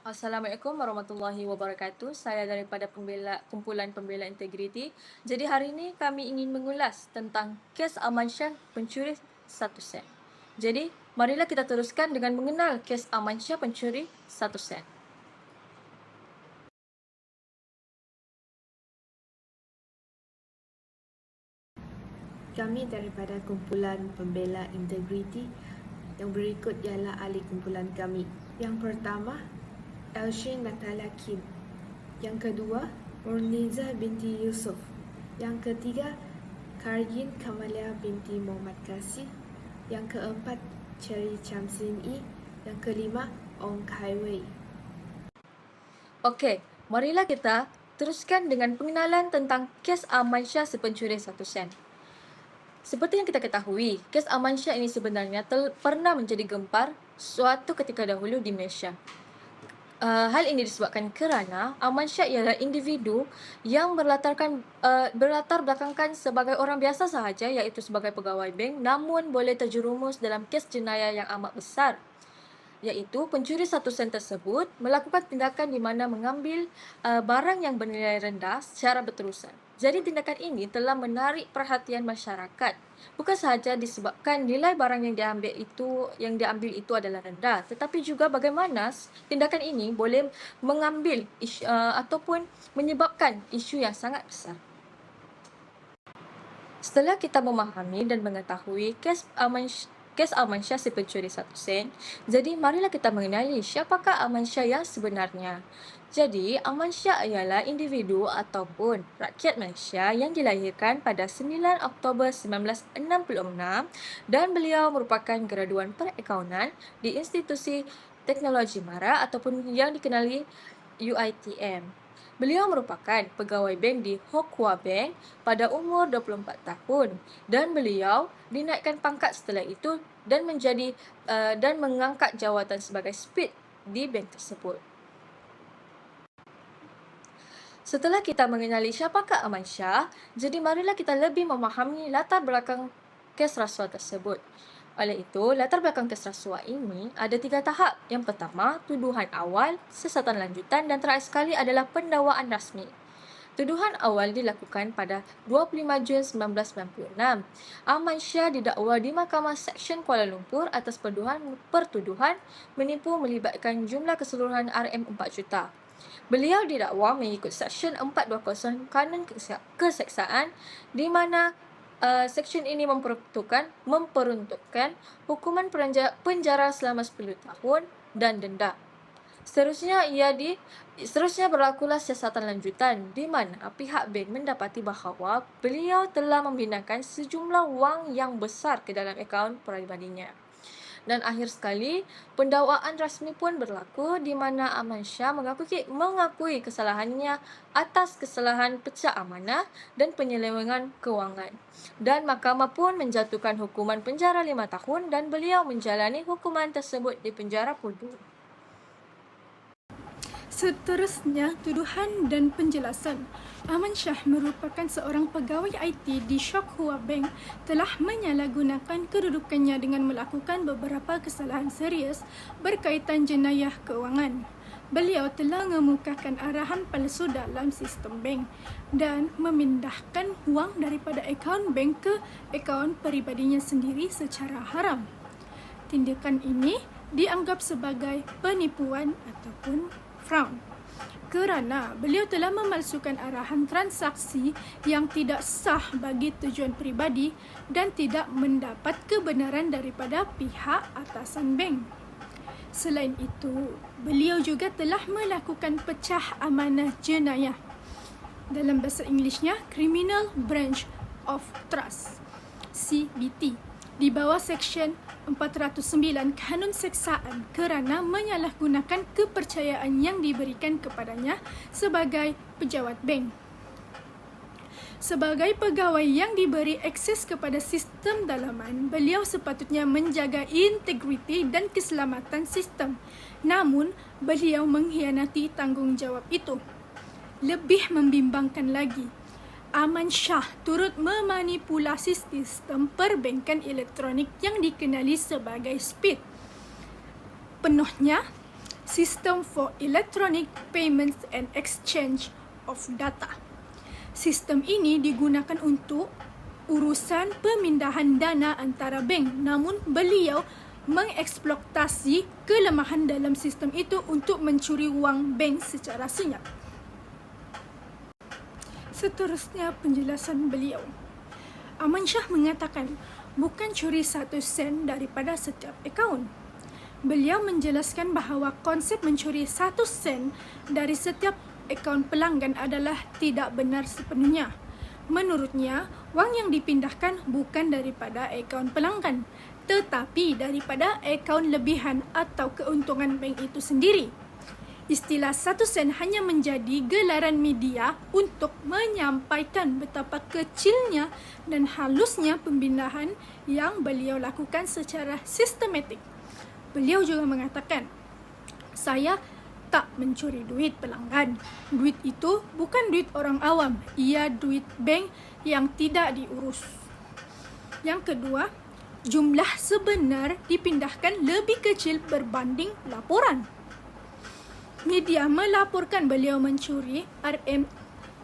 Assalamualaikum warahmatullahi wabarakatuh. Saya daripada pembela, kumpulan pembela integriti. Jadi hari ini kami ingin mengulas tentang kes Aman Shah pencuri satu sen. Jadi marilah kita teruskan dengan mengenal kes Aman Shah pencuri satu sen. Kami daripada kumpulan pembela integriti yang berikut ialah ahli kumpulan kami. Yang pertama, Elshin Natalia Kim. Yang kedua, Murniza binti Yusuf. Yang ketiga, Kargin Kamalia binti Muhammad Kasih. Yang keempat, Cherry Chamsin E. Yang kelima, Ong Kai Wei. Okey, marilah kita teruskan dengan pengenalan tentang kes Aman Shah si pencuri satu sen. Seperti yang kita ketahui, kes Aman Shah ini sebenarnya tel- pernah menjadi gempar suatu ketika dahulu di Malaysia. Uh, hal ini disebabkan kerana Aman Shah ialah individu yang berlatarkan uh, berlatar belakangkan sebagai orang biasa sahaja iaitu sebagai pegawai bank namun boleh terjerumus dalam kes jenayah yang amat besar iaitu pencuri satu sen tersebut melakukan tindakan di mana mengambil uh, barang yang bernilai rendah secara berterusan. Jadi tindakan ini telah menarik perhatian masyarakat. Bukan sahaja disebabkan nilai barang yang diambil itu yang diambil itu adalah rendah, tetapi juga bagaimana tindakan ini boleh mengambil isu, uh, ataupun menyebabkan isu yang sangat besar. Setelah kita memahami dan mengetahui kes Aman kes Aman Shah si pencuri satu sen, jadi marilah kita mengenali siapakah Aman Shah yang sebenarnya. Jadi, Aman Shah ialah individu ataupun rakyat Malaysia yang dilahirkan pada 9 Oktober 1966 dan beliau merupakan graduan perakaunan di Institusi Teknologi Mara ataupun yang dikenali UITM. Beliau merupakan pegawai bank di Hock Hua Bank pada umur 24 tahun dan beliau dinaikkan pangkat setelah itu dan menjadi uh, dan mengangkat jawatan sebagai speed di bank tersebut. Setelah kita mengenali siapakah Aman Shah, jadi marilah kita lebih memahami latar belakang kes rasuah tersebut. Oleh itu, latar belakang kes rasuah ini ada tiga tahap. Yang pertama, tuduhan awal, sesatan lanjutan dan terakhir sekali adalah pendakwaan rasmi. Tuduhan awal dilakukan pada 25 Jun 1996. Aman Shah didakwa di Mahkamah Seksyen Kuala Lumpur atas pertuduhan pertuduhan menipu melibatkan jumlah keseluruhan RM4 juta. Beliau didakwa mengikut Seksyen 420 Kanun Keseksaan di mana uh, seksyen ini memperuntukkan memperuntukkan hukuman penjara selama 10 tahun dan denda. Seterusnya ia di seterusnya berlakulah siasatan lanjutan di mana pihak bank mendapati bahawa beliau telah membinakan sejumlah wang yang besar ke dalam akaun peribadinya. Dan akhir sekali, pendakwaan rasmi pun berlaku di mana Aman Shah mengakui, mengakui kesalahannya atas kesalahan pecah amanah dan penyelewengan kewangan. Dan mahkamah pun menjatuhkan hukuman penjara lima tahun dan beliau menjalani hukuman tersebut di penjara Pudu. Seterusnya, tuduhan dan penjelasan. Aman Shah merupakan seorang pegawai IT di Shok Hua Bank telah menyalahgunakan kedudukannya dengan melakukan beberapa kesalahan serius berkaitan jenayah keuangan. Beliau telah mengemukakan arahan palsu dalam sistem bank dan memindahkan wang daripada akaun bank ke akaun peribadinya sendiri secara haram. Tindakan ini dianggap sebagai penipuan ataupun fraud kerana beliau telah memalsukan arahan transaksi yang tidak sah bagi tujuan peribadi dan tidak mendapat kebenaran daripada pihak atasan bank. Selain itu, beliau juga telah melakukan pecah amanah jenayah. Dalam bahasa Inggerisnya, Criminal Branch of Trust, CBT, di bawah Seksyen 409 Kanun Seksaan kerana menyalahgunakan kepercayaan yang diberikan kepadanya sebagai pejabat bank. Sebagai pegawai yang diberi akses kepada sistem dalaman, beliau sepatutnya menjaga integriti dan keselamatan sistem. Namun, beliau mengkhianati tanggungjawab itu. Lebih membimbangkan lagi, Aman Shah turut memanipulasi sistem perbankan elektronik yang dikenali sebagai SPID. Penuhnya, System for Electronic Payments and Exchange of Data. Sistem ini digunakan untuk urusan pemindahan dana antara bank namun beliau mengeksploitasi kelemahan dalam sistem itu untuk mencuri wang bank secara senyap. Seterusnya penjelasan beliau. Aman Shah mengatakan bukan curi satu sen daripada setiap akaun. Beliau menjelaskan bahawa konsep mencuri satu sen dari setiap akaun pelanggan adalah tidak benar sepenuhnya. Menurutnya, wang yang dipindahkan bukan daripada akaun pelanggan, tetapi daripada akaun lebihan atau keuntungan bank itu sendiri. Istilah satu sen hanya menjadi gelaran media untuk menyampaikan betapa kecilnya dan halusnya pembindahan yang beliau lakukan secara sistematik. Beliau juga mengatakan, saya tak mencuri duit pelanggan. Duit itu bukan duit orang awam, ia duit bank yang tidak diurus. Yang kedua, jumlah sebenar dipindahkan lebih kecil berbanding laporan. Media melaporkan beliau mencuri RM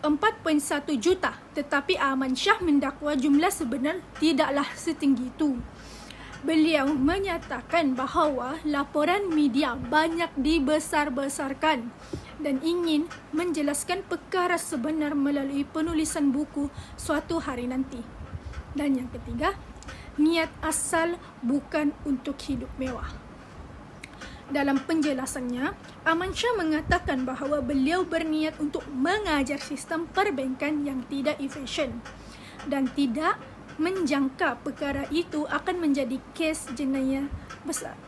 4.1 juta tetapi Aman Shah mendakwa jumlah sebenar tidaklah setinggi itu. Beliau menyatakan bahawa laporan media banyak dibesar-besarkan dan ingin menjelaskan perkara sebenar melalui penulisan buku suatu hari nanti. Dan yang ketiga, niat asal bukan untuk hidup mewah. Dalam penjelasannya, Aman Shah mengatakan bahawa beliau berniat untuk mengajar sistem perbankan yang tidak efisien dan tidak menjangka perkara itu akan menjadi kes jenayah besar.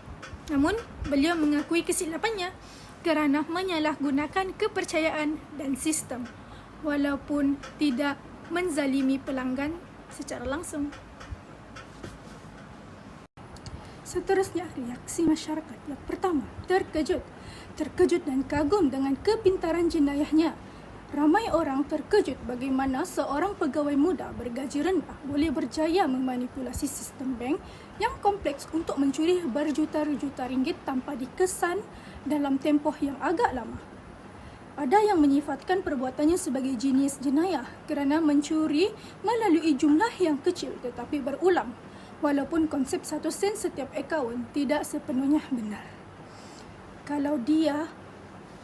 Namun, beliau mengakui kesilapannya kerana menyalahgunakan kepercayaan dan sistem walaupun tidak menzalimi pelanggan secara langsung. Seterusnya, reaksi masyarakat. Yang pertama, terkejut. Terkejut dan kagum dengan kepintaran jenayahnya. Ramai orang terkejut bagaimana seorang pegawai muda bergaji rendah boleh berjaya memanipulasi sistem bank yang kompleks untuk mencuri berjuta-juta ringgit tanpa dikesan dalam tempoh yang agak lama. Ada yang menyifatkan perbuatannya sebagai jenis jenayah kerana mencuri melalui jumlah yang kecil tetapi berulang walaupun konsep satu sen setiap akaun tidak sepenuhnya benar. Kalau dia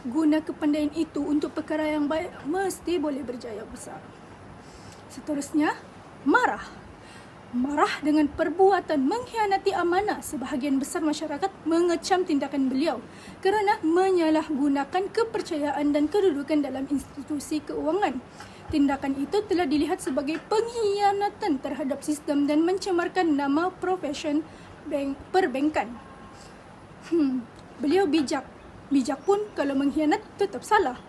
guna kepandaian itu untuk perkara yang baik, mesti boleh berjaya besar. Seterusnya, marah. Marah dengan perbuatan mengkhianati amanah sebahagian besar masyarakat mengecam tindakan beliau kerana menyalahgunakan kepercayaan dan kedudukan dalam institusi keuangan. Tindakan itu telah dilihat sebagai pengkhianatan terhadap sistem dan mencemarkan nama profesion bank perbankan. Hmm, beliau bijak Bijak pun kalau mengkhianat tetap salah.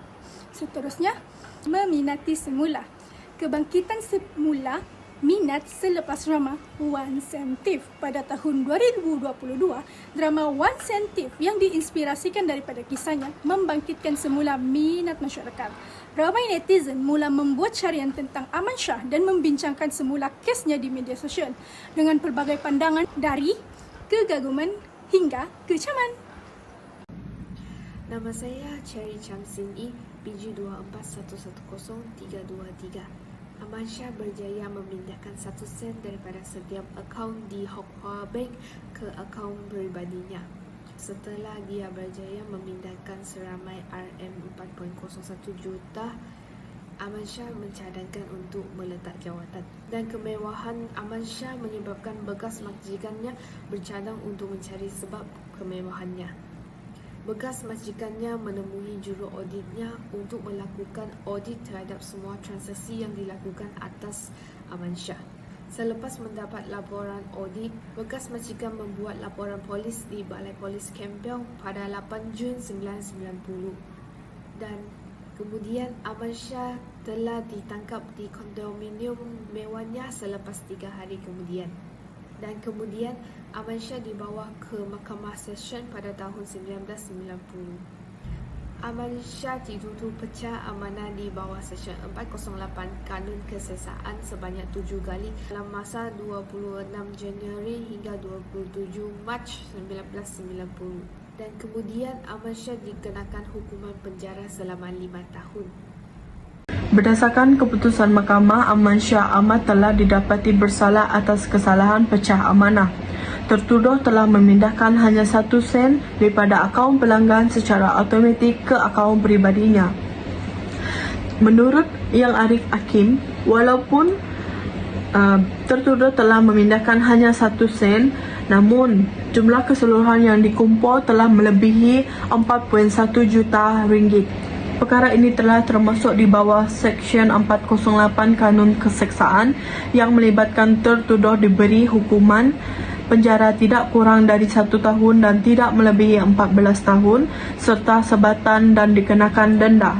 Seterusnya, meminati semula. Kebangkitan semula minat selepas drama One Sentif pada tahun 2022, drama One Sentif yang diinspirasikan daripada kisahnya membangkitkan semula minat masyarakat. Ramai netizen mula membuat carian tentang Aman Shah dan membincangkan semula kesnya di media sosial dengan pelbagai pandangan dari kegaguman hingga kecaman. Nama saya Cherry Cham Sin Yi, PG 241100323. Aman Shah berjaya memindahkan satu sen daripada setiap akaun di Hock Hua Bank ke akaun peribadinya. Setelah dia berjaya memindahkan seramai RM4.01 juta, Aman Shah mencadangkan untuk meletak jawatan. Dan kemewahan Aman Shah menyebabkan bekas majikannya bercadang untuk mencari sebab kemewahannya. Bekas majikannya menemui juru auditnya untuk melakukan audit terhadap semua transaksi yang dilakukan atas Aman Shah. Selepas mendapat laporan audit, bekas majikan membuat laporan polis di Balai Polis Campbell pada 8 Jun 1990. Dan kemudian Aman Shah telah ditangkap di kondominium mewahnya selepas tiga hari kemudian. Dan kemudian Aman Shah dibawa ke Mahkamah Session pada tahun 1990. Aman Shah dituduh pecah amanah di bawah Session 408 Kanun Kesesaan sebanyak tujuh kali dalam masa 26 Januari hingga 27 Mac 1990. dan kemudian Shah dikenakan hukuman penjara selama lima tahun. Berdasarkan keputusan Mahkamah, Aman Shah Ahmad telah didapati bersalah atas kesalahan pecah amanah. Tertuduh telah memindahkan hanya satu sen daripada akaun pelanggan secara automatik ke akaun peribadinya. Menurut Yang Arif Hakim, walaupun uh, tertuduh telah memindahkan hanya satu sen, namun jumlah keseluruhan yang dikumpul telah melebihi 4.1 juta ringgit. Perkara ini telah termasuk di bawah Seksyen 408 Kanun Keseksaan yang melibatkan tertuduh diberi hukuman penjara tidak kurang dari satu tahun dan tidak melebihi 14 tahun serta sebatan dan dikenakan denda.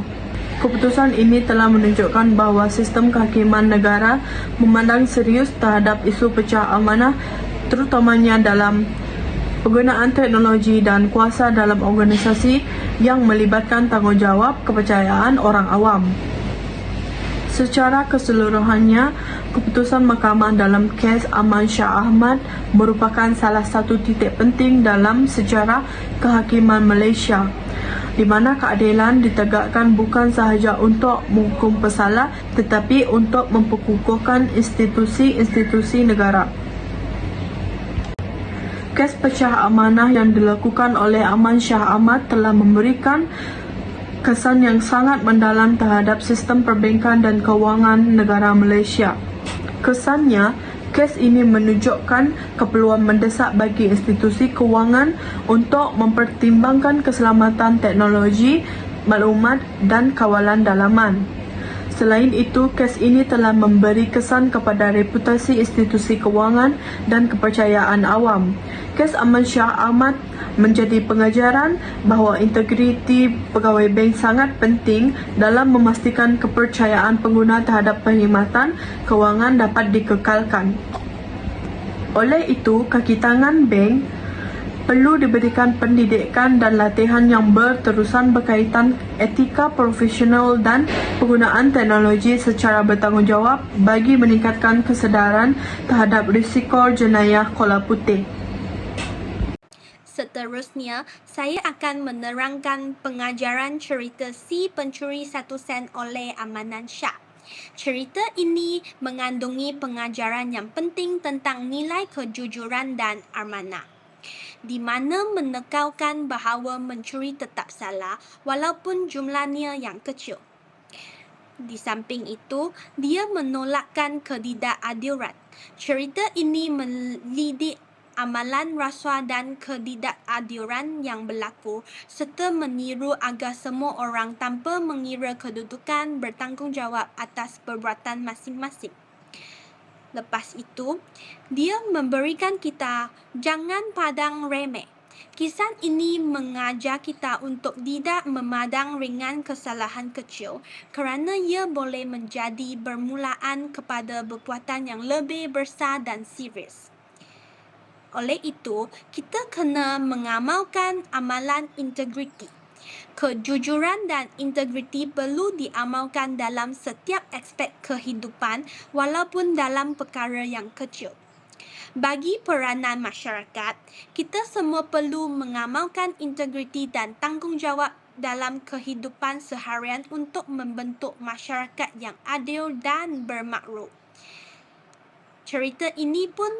Keputusan ini telah menunjukkan bahawa sistem kehakiman negara memandang serius terhadap isu pecah amanah terutamanya dalam penggunaan teknologi dan kuasa dalam organisasi yang melibatkan tanggungjawab kepercayaan orang awam. Secara keseluruhannya, keputusan mahkamah dalam kes Aman Shah Ahmad merupakan salah satu titik penting dalam sejarah kehakiman Malaysia di mana keadilan ditegakkan bukan sahaja untuk menghukum pesalah tetapi untuk memperkukuhkan institusi-institusi negara. Kes pecah amanah yang dilakukan oleh Aman Shah Ahmad telah memberikan kesan yang sangat mendalam terhadap sistem perbankan dan kewangan negara Malaysia. Kesannya, kes ini menunjukkan keperluan mendesak bagi institusi kewangan untuk mempertimbangkan keselamatan teknologi, maklumat dan kawalan dalaman. Selain itu, kes ini telah memberi kesan kepada reputasi institusi kewangan dan kepercayaan awam. Kes Aman Shah Ahmad menjadi pengajaran bahawa integriti pegawai bank sangat penting dalam memastikan kepercayaan pengguna terhadap perkhidmatan kewangan dapat dikekalkan. Oleh itu, kaki tangan bank perlu diberikan pendidikan dan latihan yang berterusan berkaitan etika profesional dan penggunaan teknologi secara bertanggungjawab bagi meningkatkan kesedaran terhadap risiko jenayah kola putih. Seterusnya, saya akan menerangkan pengajaran cerita Si Pencuri Satu Sen oleh Amanan Shah. Cerita ini mengandungi pengajaran yang penting tentang nilai kejujuran dan amanah di mana menekalkan bahawa mencuri tetap salah walaupun jumlahnya yang kecil. Di samping itu, dia menolakkan ketidakadilan. Cerita ini melidik amalan rasuah dan ketidakadilan yang berlaku serta meniru agar semua orang tanpa mengira kedudukan bertanggungjawab atas perbuatan masing-masing. Lepas itu, dia memberikan kita jangan padang remeh. Kisah ini mengajar kita untuk tidak memadang ringan kesalahan kecil kerana ia boleh menjadi bermulaan kepada perbuatan yang lebih besar dan serius. Oleh itu, kita kena mengamalkan amalan integriti. Kejujuran dan integriti perlu diamalkan dalam setiap aspek kehidupan walaupun dalam perkara yang kecil. Bagi peranan masyarakat, kita semua perlu mengamalkan integriti dan tanggungjawab dalam kehidupan seharian untuk membentuk masyarakat yang adil dan bermakruh. Cerita ini pun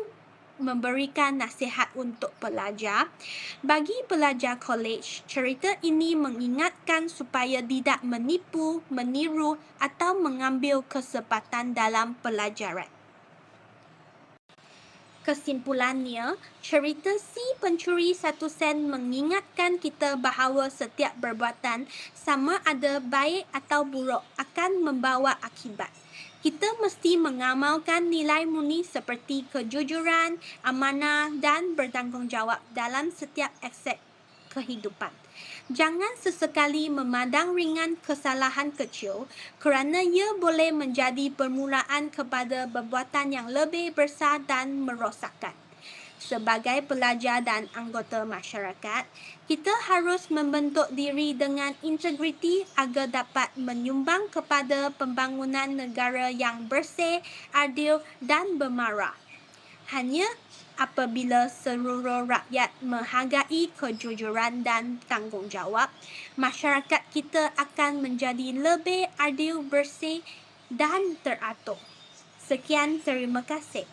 memberikan nasihat untuk pelajar. Bagi pelajar kolej, cerita ini mengingatkan supaya tidak menipu, meniru atau mengambil kesempatan dalam pelajaran. Kesimpulannya, cerita si pencuri satu sen mengingatkan kita bahawa setiap perbuatan sama ada baik atau buruk akan membawa akibat kita mesti mengamalkan nilai murni seperti kejujuran, amanah dan bertanggungjawab dalam setiap aspek kehidupan. Jangan sesekali memandang ringan kesalahan kecil kerana ia boleh menjadi permulaan kepada perbuatan yang lebih besar dan merosakkan sebagai pelajar dan anggota masyarakat, kita harus membentuk diri dengan integriti agar dapat menyumbang kepada pembangunan negara yang bersih, adil dan bermarah. Hanya apabila seluruh rakyat menghargai kejujuran dan tanggungjawab, masyarakat kita akan menjadi lebih adil, bersih dan teratur. Sekian, terima kasih.